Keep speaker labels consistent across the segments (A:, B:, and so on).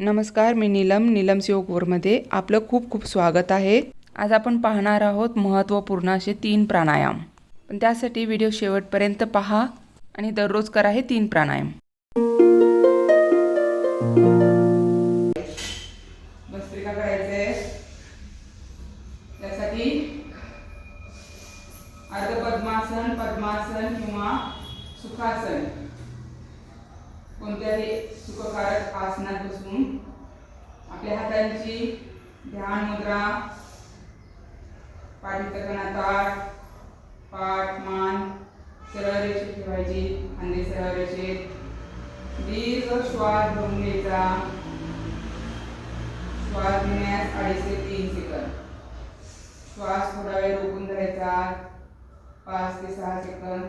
A: नमस्कार मी नीलम नीलम योगवरमध्ये आपलं खूप खूप स्वागत आहे. आज आपण पाहणार आहोत महत्त्वपूर्ण असे तीन प्राणायाम. पण त्यासाठी व्हिडिओ शेवटपर्यंत पहा आणि दररोज करा हे तीन प्राणायाम. त्यांची हातांची ध्यान मुद्रा पाठीचा ताट पाठ मान सरळ रेषेत ठेवायची. खांदे सरळ रेषेत दीर्घ श्वास भरून घ्यायचा. श्वास घेण्यास अडीच ते तीन सेकंद. श्वास थोडा वेळ रोखून धरायचा. पाच ते सहा सेकंद.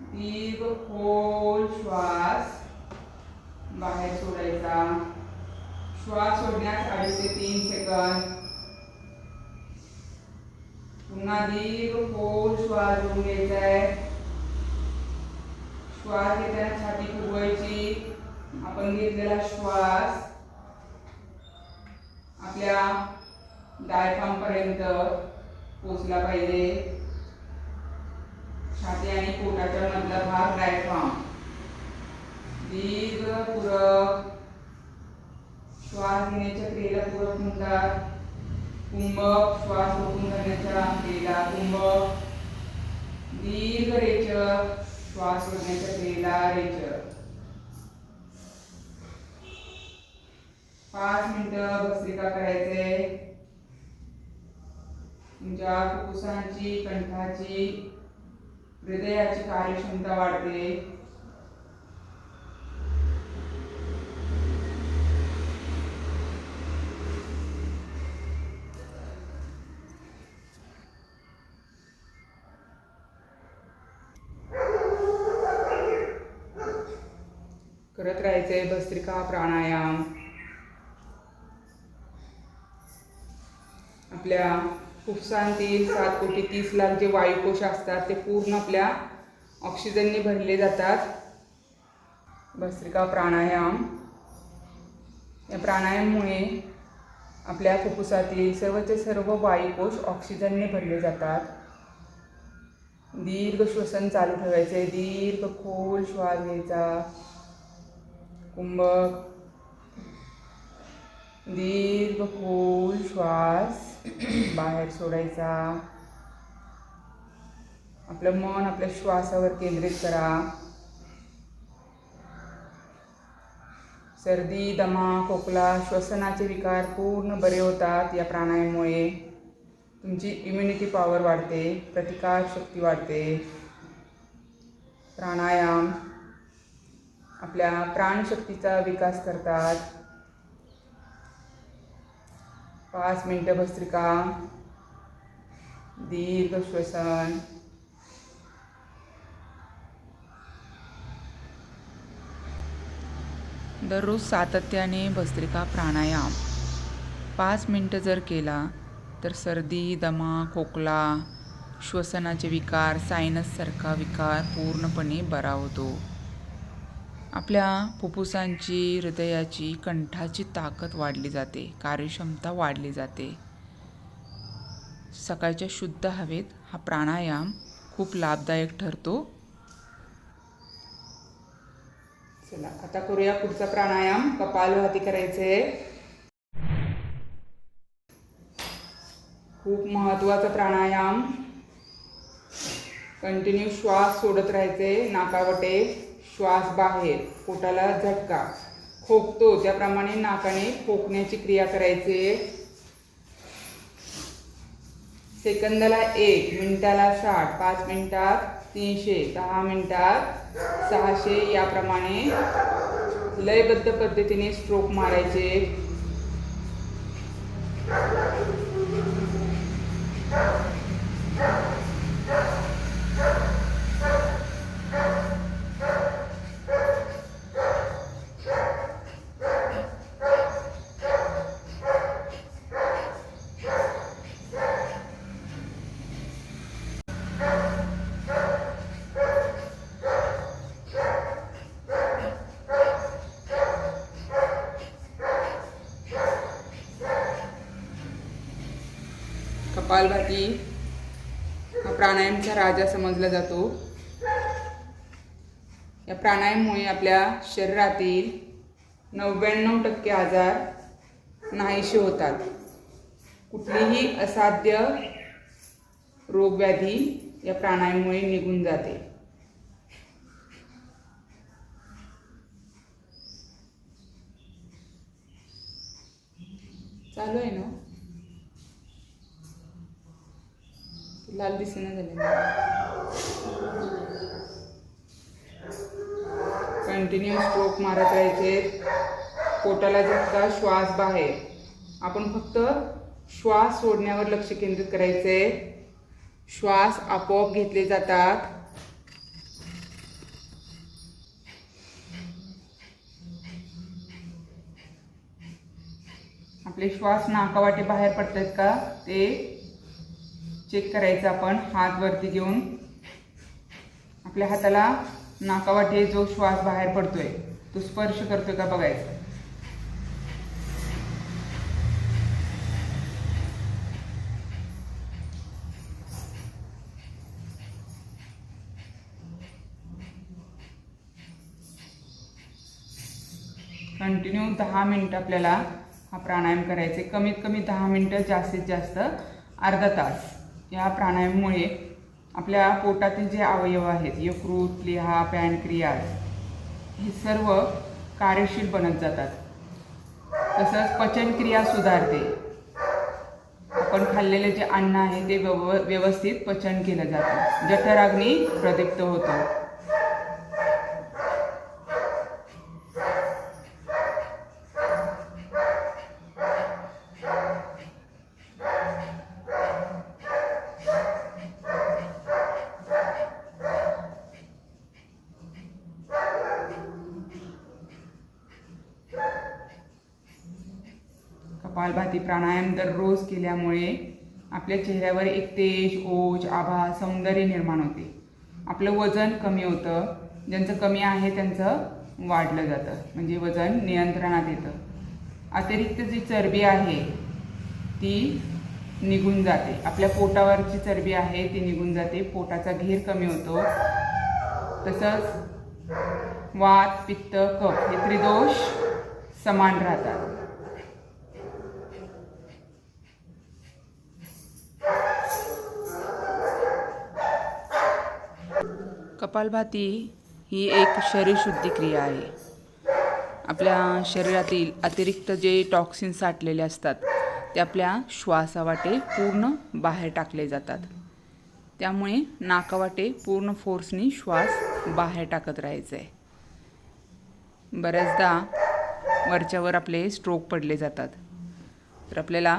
A: दीर्घ खोल श्वास बाहेर सोडायचा. श्वास सोडण्यास अडीच ते तीन सेकंद. पुन्हा दीर्घ खोल श्वास घेऊन घ्यायचा आहे श्वास घेताना छाती फुगवायची आपण घेतलेला श्वास आपल्या डायफ्राम पर्यंत पोचला पाहिजे. छाती आणि पोटाच्या मधला भाग डायफ्राम. दीर्घ पूरक श्वास घेण्याच्या क्रियेला पूरक म्हणतात. कुंभक श्वास रोखून धरण्याच्या क्रियेला कुंभक दीर्घ रेचक श्वास सोडण्याच्या क्रियेला रेचक. पाच मिनिटं भस्त्रिका करायचे. तुमच्या फुफ्फुसांची कंठाची हृदयाची कार्यक्षमता वाढते करत राहायचंय भस्त्रिका प्राणायाम आपल्या फुफ्सांतील सात कोटी तीस लाख जे वायुकोश असतात ते पूर्ण आपल्या ऑक्सिजनने भरले जातात. भस्त्रिका प्राणायाम. या प्राणायाममुळे आपल्या फुफ्फुसातील सर्वचे सर्व वायुकोश ऑक्सिजनने भरले जातात. दीर्घ श्वसन चालू ठेवायचे दीर्घ खोल श्वास घ्यायचा. कुंभक दीर्घ खोल श्वास बाहेर सोडायचा. आपलं मन आपल्या श्वासावर केंद्रित करा. सर्दी दमा खोकला श्वसनाचे विकार पूर्ण बरे होतात या प्राणायामामुळे. तुमची इम्युनिटी पॉवर वाढते प्रतिकार शक्ती वाढते. प्राणायाम आपल्या प्राणशक्तीचा विकास करतात. पाच मिनटं भस्त्रिका. दीर्घ श्वसन. दररोज सातत्याने भस्त्रिका प्राणायाम. पाच मिनटं जर केला तर सर्दी दमा खोकला श्वसनाचे विकार सायनससारखा विकार पूर्णपणे बरा होतो. आपल्या फुफ्फुसांची हृदयाची कंठाची ताकद वाढली जाते. कार्यक्षमता वाढली जाते. सकाळच्या शुद्ध हवेत हा प्राणायाम खूप लाभदायक ठरतो. चला आता करूया पुढचा प्राणायाम. कपालभाती करायचे. खूप महत्त्वाचा प्राणायाम. कंटिन्यू श्वास सोडत राहायचे नाकावटे श्वास बाहेर पोटाला झटका खोकतो त्याप्रमाणे नाकाने खोकण्याची क्रिया करायचे. सेकंदाला एक मिनिटाला साठ पाच मिनिटात तीनशे दहा मिनिटात सहाशे याप्रमाणे लयबद्ध पद्धतीने स्ट्रोक मारायचे. प्राणायामचा राजा समजला जातो. या प्राणायाममुळे आपल्या शरीरातील नव्याण्णव टक्के आजार नाहीशी होतात. कुठलीही असाध्य रोगव्याधी या प्राणायाममुळे निघून जाते. चालू आहे ना? लाल दिसेना झाले. कंटिन्यू स्ट्रोक मारत राहायचे पोटाला जसा श्वास बाहेर. आपण फक्त श्वास सोडण्यावर लक्ष केंद्रित करायचे श्वास आपोआप घेतले जातात. आपले श्वास नाकावाटे बाहेर पडतात का? ते चेक करायचं आपण हात वरती घेऊन. आपल्या हाताला नाकावाटे जो श्वास बाहेर पडतोय तो स्पर्श करतोय का बघायचा. कंटिन्यू दहा मिनटं आपल्याला हा प्राणायाम करायचे. कमीत कमी दहा मिनटं जास्तीत जास्त अर्धा तास. या प्राणायाममुळे आपल्या पोटातील जे अवयव आहेत यकृत लिहा पॅनक्रियाज हे सर्व कार्यशील बनत जातात. तसंच पचनक्रिया सुधारते. आपण खाल्लेले जे अन्न आहे ते व्यव व्यवस्थित पचन केलं जातं. जठराग्नी प्रदीप्त होतो. कपालभाती प्राणायाम दररोज केल्यामुळे आपल्या चेहऱ्यावर एक तेज ओज आभा सौंदर्य निर्माण होते. आपलं वजन कमी होतं. ज्यांचं कमी आहे त्यांचं वाढलं जातं. म्हणजे वजन नियंत्रणात येतं. अतिरिक्त जी चरबी आहे ती निघून जाते. आपल्या पोटावरची चरबी आहे ती निघून जाते. पोटाचा घेर कमी होतो. तसंच वात पित्त कफ हे त्रिदोष समान राहतात. कपालभाती ही एक शरीरशुद्धी क्रिया आहे. आपल्या शरीरातील अतिरिक्त जे टॉक्सिन साठलेले असतात ते आपल्या श्वासावाटे पूर्ण बाहेर टाकले जातात. त्यामुळे नाकावाटे पूर्ण फोर्सनी श्वास बाहेर टाकत राहायचं. आहे बऱ्याचदा वरच्यावर आपले स्ट्रोक पडले जातात. तर आपल्याला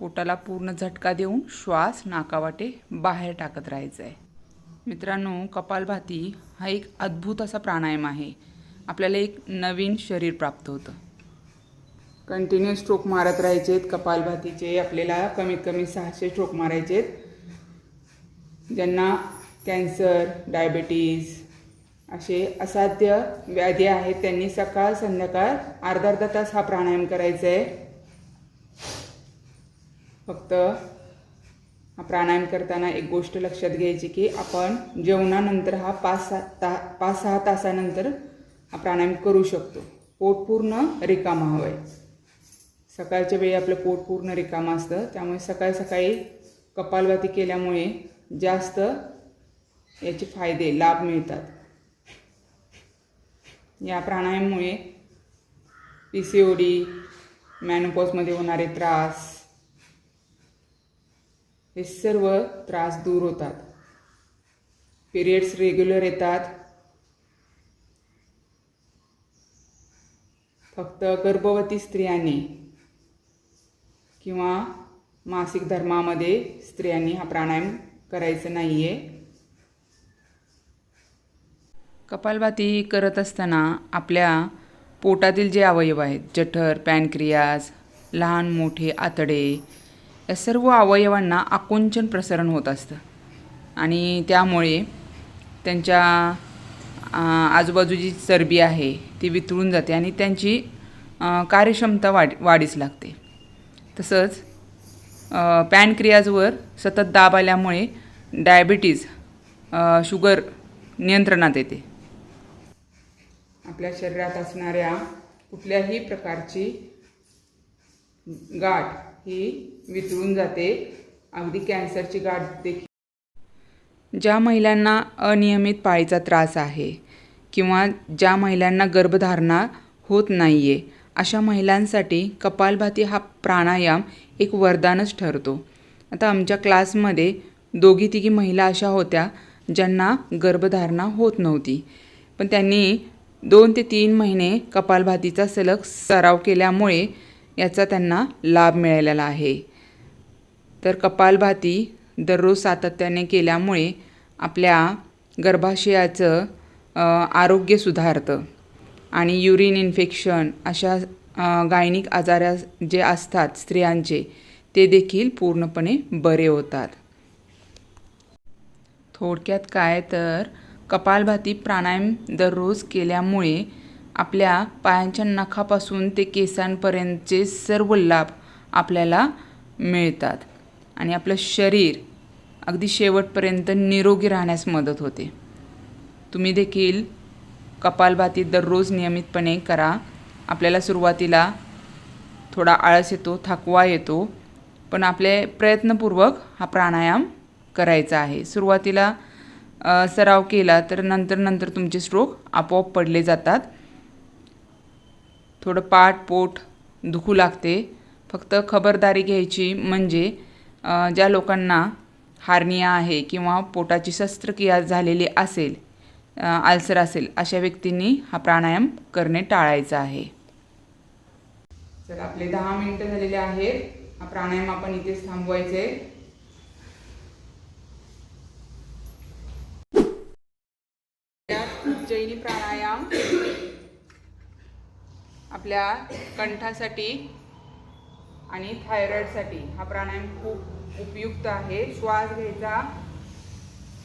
A: पोटाला पूर्ण झटका देऊन श्वास नाकावाटे बाहेर टाकत राहायचं. आहे मित्रांनो कपालभाती हा एक अद्भुत असा प्राणायाम आहे. आपल्याला एक नवीन शरीर प्राप्त होतं. कंटिन्यू स्ट्रोक मारत राहायचेत कपालभातीचे आपल्याला कमीत कमी सहाशे स्ट्रोक मारायचेत. ज्यांना कॅन्सर डायबिटीज असे असाध्य व्याधी आहेत त्यांनी सकाळ संध्याकाळ अर्धा अर्धा तास हा प्राणायाम करायचा आहे फक्त प्राणायाम करताना एक गोष्ट लक्षात घ्यायची की आपण जेवणानंतर हा पाच सात ता पाच सहा तासानंतर हा प्राणायाम करू शकतो. पोट पूर्ण रिकामा हवं आहे सकाळच्या वेळी आपलं पोट पूर्ण रिकामं असतं. त्यामुळे सकाळी सकाळी कपालभाती केल्यामुळे जास्त याचे फायदे लाभ मिळतात. या प्राणायाममुळे पी सी ओ डी मॅनोपॉजमध्ये होणारे त्रास हे सर्व त्रास दूर होतात. पिरियड्स रेग्युलर येतात. फक्त गर्भवती स्त्रियांनी किंवा मासिक धर्मामध्ये स्त्रियांनी हा प्राणायाम करायचं नाही आहे कपालभाती करत असताना आपल्या पोटातील जे अवयव आहेत जठर पॅनक्रियाज लहान मोठे आतडे या सर्व अवयवांना आकुंचन प्रसरण होत असतं. आणि त्यामुळे त्यांच्या आजूबाजूची चरबी आहे ती वितळून जाते आणि त्यांची कार्यक्षमता वाढ वाढीस लागते. तसंच
B: पॅनक्रियाजवर सतत दाब आल्यामुळे डायबिटीज शुगर नियंत्रणात येते. आपल्या शरीरात असणाऱ्या कुठल्याही प्रकारची गाठ ही वितळून जाते. अगदी कॅन्सरची गाठ देखील. ज्या महिलांना अनियमित पाळीचा त्रास आहे किंवा ज्या महिलांना गर्भधारणा होत नाही आहे अशा महिलांसाठी कपालभाती हा प्राणायाम एक वरदानच ठरतो. आता आमच्या क्लासमध्ये दोघी तिघी महिला अशा होत्या ज्यांना गर्भधारणा होत नव्हती. पण त्यांनी दोन ते तीन महिने कपालभातीचा सलग सराव केल्यामुळे याचा त्यांना लाभ मिळालेला आहे. तर कपालभाती दररोज सातत्याने केल्यामुळे आपल्या गर्भाशयाचं आरोग्य सुधारतं आणि युरिन इन्फेक्शन अशा गायनिक आजार जे असतात स्त्रियांचे ते देखील पूर्णपणे बरे होतात. थोडक्यात काय तर कपालभाती प्राणायाम दररोज केल्यामुळे आपल्या पायांच्या नखापासून ते केसांपर्यंतचे सर्व लाभ आपल्याला मिळतात. आणि आपलं शरीर अगदी शेवटपर्यंत निरोगी राहण्यास मदत होते. तुम्ही देखील कपालभाती दररोज नियमितपणे करा. आपल्याला सुरुवातीला थोडा आळस येतो थकवा येतो पण आपले प्रयत्नपूर्वक हा प्राणायाम करायचा आहे. सुरुवातीला सराव केला तर नंतर नंतर तुमचे स्ट्रोक आपोआप पडले जातात. थोडं पाठ पोट दुखू लागते. फक्त खबरदारी घ्यायची म्हणजे ज्या लोकांना हार्निया आहे किंवा पोटाची शस्त्रक्रिया झालेली असेल आल्सर असेल अशा व्यक्तींनी हा प्राणायाम करणे टाळायचा आहे. तर आपले दहा मिनिटं झालेले आहेत. हा प्राणायाम आपण इथेच थांबवायचे जैनी प्राणायाम. आपल्या कंठासाठी आणि थायरॉईडसाठी हा प्राणायाम खूप उपयुक्त आहे. श्वास घ्यायचा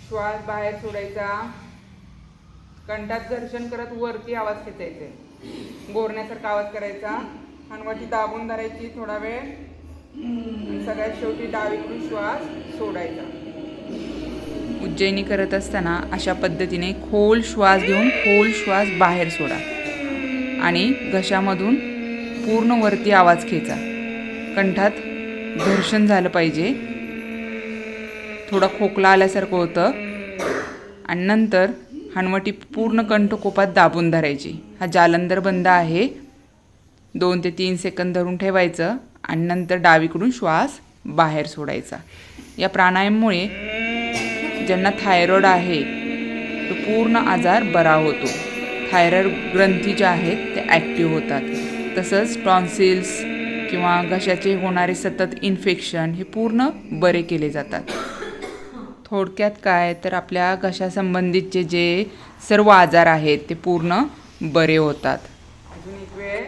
B: श्वास बाहेर सोडायचा कंठात घर्षण करत वरती आवाज खेचायचे. गोरण्यासारखा आवाज करायचा. हनवटी दाबून धरायची थोडा वेळ. सगळ्यात शेवटी डावीकडून श्वास सोडायचा. उज्जैनी करत असताना अशा पद्धतीने खोल श्वास घेऊन खोल श्वास बाहेर सोडा. आणि घशामधून पूर्ण वरती आवाज खेचा. कंठात घर्षण झालं पाहिजे. थोडा खोकला आल्यासारखं होतं. आणि नंतर हनवटी पूर्ण कंठकोपात दाबून धरायची. हा जालंधर बंद आहे. दोन ते तीन सेकंद धरून ठेवायचं आणि नंतर डावीकडून श्वास बाहेर सोडायचा. या प्राणायाममुळे ज्यांना थायरॉइड आहे तो पूर्ण आजार बरा होतो. थायरॉइड ग्रंथी ज्या आहेत त्या ॲक्टिव्ह होतात. तसंच टॉन्सिल्स किंवा घशाचे होणारे सतत इन्फेक्शन हे पूर्ण बरे केले जातात. थोडक्यात काय तर आपल्या घशासंबंधीचे जे सर्व आजार आहेत ते पूर्ण बरे होतात. अजून एक वेळ.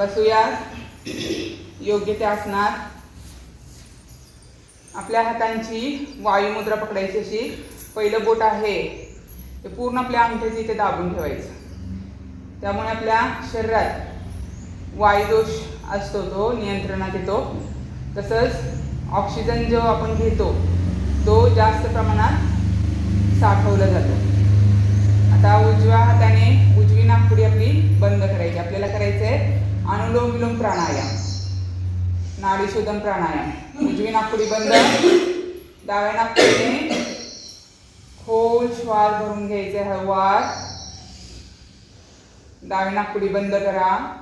B: बसूया योग्य त्या आसनात आपल्या हातांची वायुमुद्रा पकडायची अशी पहिलं बोट आहे. ते पूर्ण आपल्या अंगठ्याची इथे दाबून ठेवायचं. त्यामुळे आपल्या शरीरात वायुदोष असतो तो नियंत्रणात येतो. तसंच ऑक्सिजन जो आपण घेतो तो जास्त प्रमाणात साठवला जातो. आता उजव्या हाताने उजवी नागपुडी आपली बंद करायची. आपल्याला करायचं आहे अनुलोम विलोम प्राणायाम. नाडी शोधन प्राणायाम. उजवी नागपुडी बंद. डाव्या नागपुडीने खोल श्वास भरून घ्यायचे हवार डावी नागपुडी बंद करा.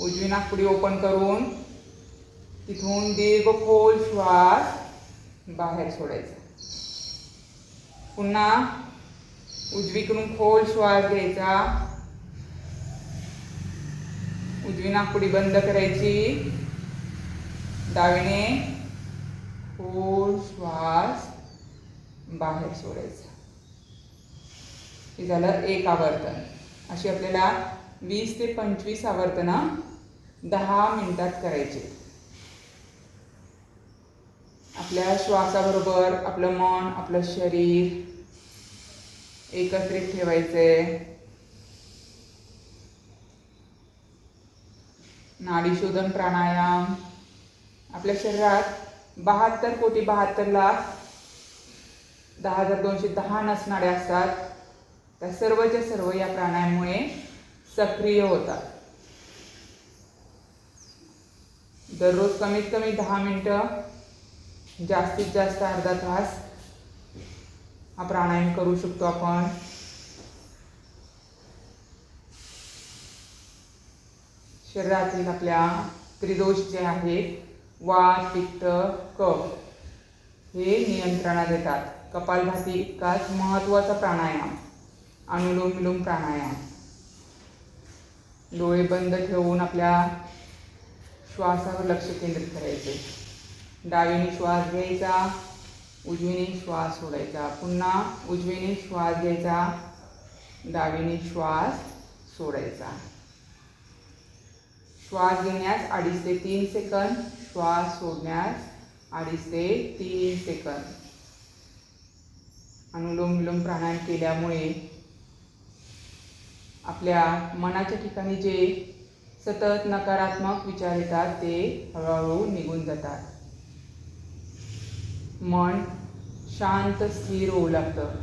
B: उजवी नागपुडी ओपन करून. तिथून दीर्घ खोल श्वास बाहेर सोडायचा. पुन्हा उजवीकडून खोल श्वास घ्यायचा. उजवी
A: उजवी नाकपुडी बंद करायची. डावीने खोल श्वास बाहेर सोडायचा. हे झालं एक आवर्तन. अशी आपल्याला वीस ते पंचवीस आवर्तनं दहा मिनिटात करायचे. आपल्या श्वासाबरोबर आपलं मन आपलं शरीर एकत्रित ठेवायचं. आहे नाडीशोधन प्राणायाम. आपल्या शरीरात बहात्तर कोटी बहात्तर लाख दहा हजार दोनशे दहा नसणाऱ्या असतात. त्या सर्वच्या सर्व या प्राणायामामुळे सक्रिय होतात. दररोज कमीत कमी दहा मिनटं जास्तीत जास्त अर्धा तास हा प्राणायाम करू शकतो आपण. शरीरातील आपल्या त्रिदोष जे आहेत वात पित्त कफ हे नियंत्रणात येतात. कपालभाती इतकाच महत्त्वाचा प्राणायाम. अनुलोम विलोम प्राणायाम. डोळे बंद ठेवून आपल्या श्वासावर लक्ष केंद्रित करायचे. डावीने श्वास घ्यायचा उजवीने श्वास सोडायचा. पुन्हा उजवीने श्वास घ्यायचा डावीने श्वास सोडायचा. श्वास घेण्यास अडीच ते तीन सेकंद. श्वास सोडण्यास अडीच ते तीन सेकंद. अनुलोम विलोम प्राणायाम केल्यामुळे आपल्या मनाच्या ठिकाणी जे सतत नकारात्मक विचार येतात ते हळूहळू निघून जातात. मन शांत स्थिर होऊ लागतं.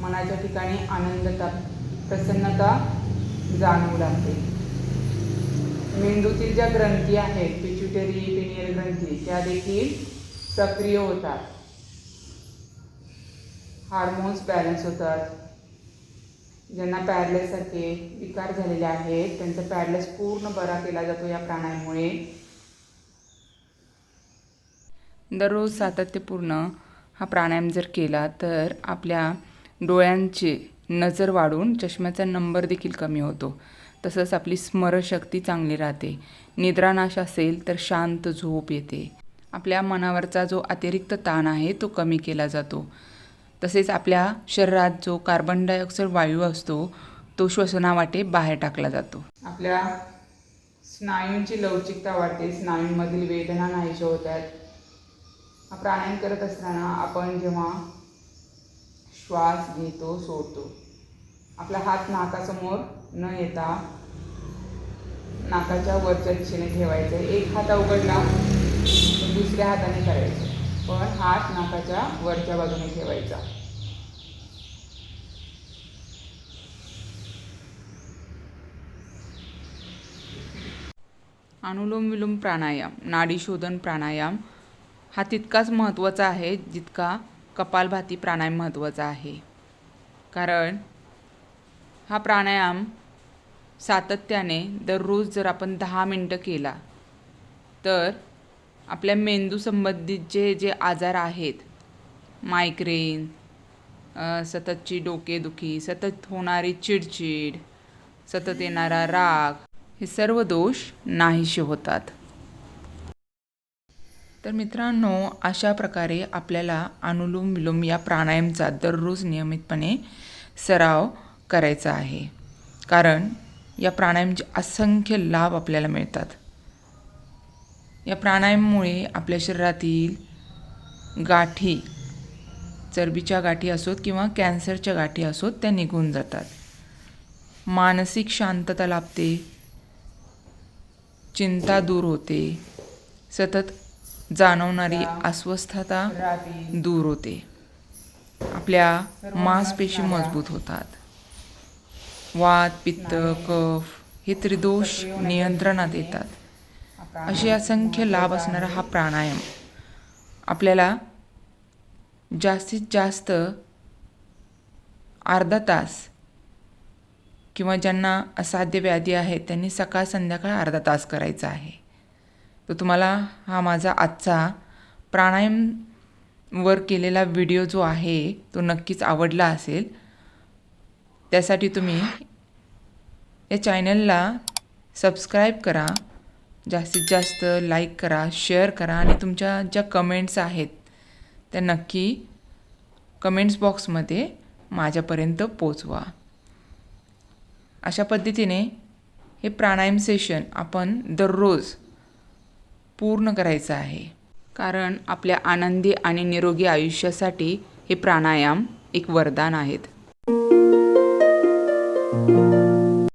A: मनाच्या ठिकाणी आनंदता प्रसन्नता जाणवू लागते. मेंदूतील ज्या ग्रंथी आहेत पिच्युटरी पिनियल ग्रंथी त्या देखील सक्रिय होतात. हार्मोन्स बॅलन्स होतात. ज्यांना पॅरलेससारखे विकार झालेले आहेत त्यांचा पॅरलेस पूर्ण बरा केला जातो या प्राणायामामुळे दररोज सातत्यपूर्ण हा प्राणायाम जर केला तर आपल्या डोळ्यांची नजर वाढून चष्म्याचा नंबर देखील कमी होतो. तसंच आपली स्मरशक्ती चांगली राहते. निद्रानाश असेल तर शांत झोप येते. आपल्या मनावरचा जो अतिरिक्त ताण आहे तो कमी केला जातो. तसेच आपल्या शरीरात जो कार्बन डायऑक्साईड वायू असतो तो श्वसनावाटे बाहेर टाकला जातो. आपल्या स्नायूंची लवचिकता वाढते. स्नायूंमधील वेदना नाहीशा होत आहेत प्राणायाम करत असताना आपण जेव्हा श्वास घेतो सोडतो. आपला हात नाकासमोर न येता नाकाच्या वरच्या दिशेने ठेवायचा. एक हात उघडला दुसऱ्या हाताने करायचं. पण हात नाकाच्या वरच्या बाजूने ठेवायचा. अनुलोम विलोम प्राणायाम नाडी शोधन प्राणायाम हा तितकाच महत्त्वाचा आहे जितका कपालभाती प्राणायाम महत्त्वाचा आहे. कारण हा प्राणायाम सातत्याने दररोज जर आपण दहा मिनटं केला तर आपल्या मेंदूसंबंधित जे जे आजार आहेत मायग्रेन सततची डोकेदुखी सतत होणारी चिडचिड सतत येणारा राग हे सर्व दोष नाहीसे होतात. तर मित्रांनो अशा प्रकारे आपल्याला अनुलोम विलोम या प्राणायामचा दररोज नियमितपणे सराव करायचा आहे. कारण या प्राणायामचे असंख्य लाभ आपल्याला मिळतात. या प्राणायाममुळे आपल्या शरीरातील गाठी चरबीच्या गाठी असोत किंवा कॅन्सरच्या गाठी असोत त्या निघून जातात. मानसिक शांतता लाभते चिंता दूर होते सतत जाणवणारी अस्वस्थता दूर होते. आपल्या मांसपेशी मजबूत होतात. वात पित्त कफ हे त्रिदोष नियंत्रणात येतात. असे असंख्य लाभ असणारा हा प्राणायाम. आपल्याला जास्तीत जास्त अर्धा तास किंवा ज्यांना असाध्य व्याधी आहे त्यांनी सकाळ संध्याकाळ अर्धा तास करायचा आहे. तर तुम्हाला हा माझा आजचा प्राणायामवर केलेला व्हिडिओ जो आहे तो नक्कीच आवडला असेल. त्यासाठी तुम्ही या चॅनलला
B: सबस्क्राईब करा. जास्तीत जास्त लाईक करा शेअर करा आणि तुमच्या ज्या कमेंट्स आहेत त्या नक्की कमेंट्स बॉक्समध्ये माझ्यापर्यंत पोचवा अशा पद्धतीने हे प्राणायाम सेशन आपण दररोज पूर्ण करायचं आहे. कारण आपल्या आनंदी आणि निरोगी आयुष्यासाठी हे प्राणायाम एक वरदान आहेत.